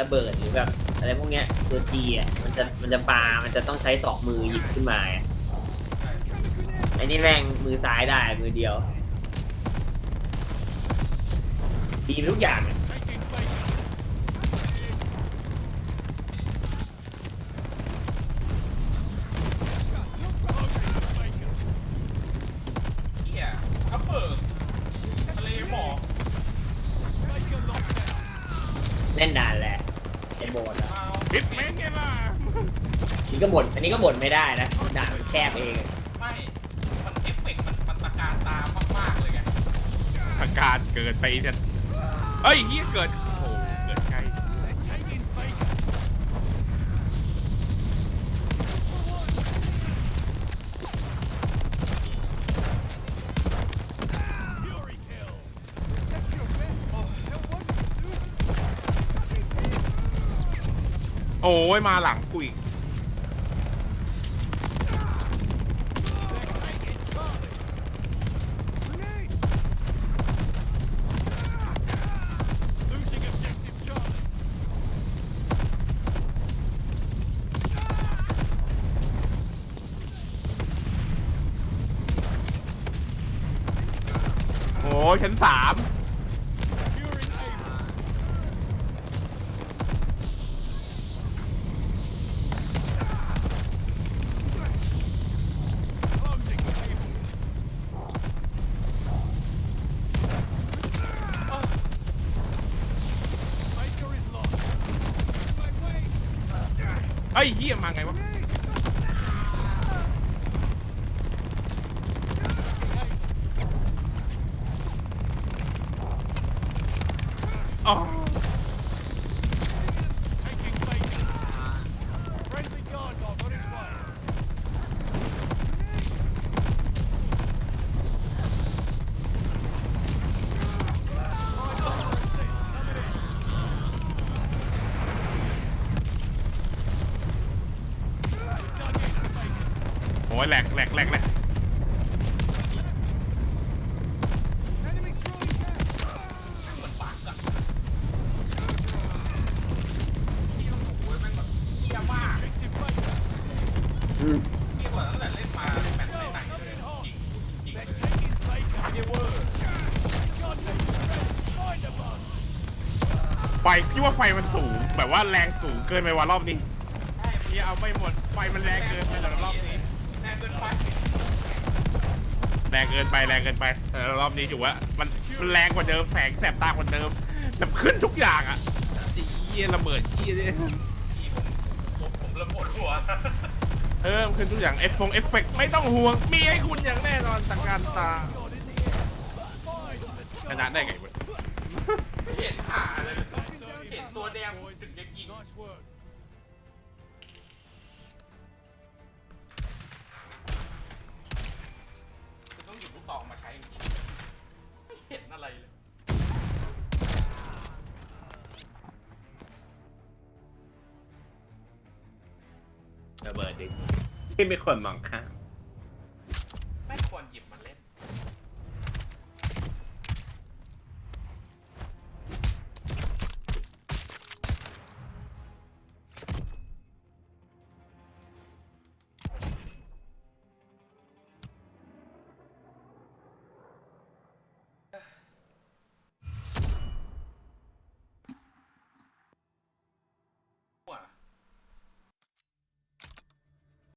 ระเบิดหรือแบบอะไรพวกเนี้ยตัวจีอะมันจะมันจะปา มันจะต้องใช้สองมือหยิบขึ้นมาอะไอ้นี่แม่งมือซ้ายได้มือเดียว ดีทุกอย่างอะเฮียอัปเปอร์ทะเลหมอก เล่นนานแหละ ไอ้โบนอะเอาพิษแม่งไงล่ะนี่ก็บ่นอันนี้ก็บ่นไม่ได้นะด่านมันแคบเองไม่ มันเอฟเฟกต์มันมันตะการตามากๆเลยไงทางการเกิดไปเนี่ยเอ้ยเฮียเกิด โอ้โหเกิดไกล โอ้ยมาหลังกูอีกโอ้ยชั้นสาม เอ้ยเฮียมาไงวะอ๋อ อ้ยแหลกแหลกแหลกแหลกไฟพี่ว่าไฟมันสูง แบบว่าแรงสูงเกินไปว่ารอบนี้พี่เอาไม่หมด ไฟมันแรงเกินไปสำหรับรอบนี้ เกินไปแรงเกินไปแรงเกินไปแต่ละรอบนี้ถือว่ามันมันแรงกว่าเดิมแสงแสบตากว่าเดิมแบบขึ้นทุกอย่างอะไอ้เยี่ยระเบิดเยี่ยเนี่ยที่ผมผมผมเริ่มปวดหัวเออมันขึ้นทุกอย่างเอฟฟงเอฟเฟกต์ไม่ต้องห่วง มีให้คุณอย่างแน่นอนตะการตาชนะได้ไงวะเห็นขาเลยเห็นตัวแดงถึงจะยิง ระเบิดดิที่ไม่ควรมองข้าม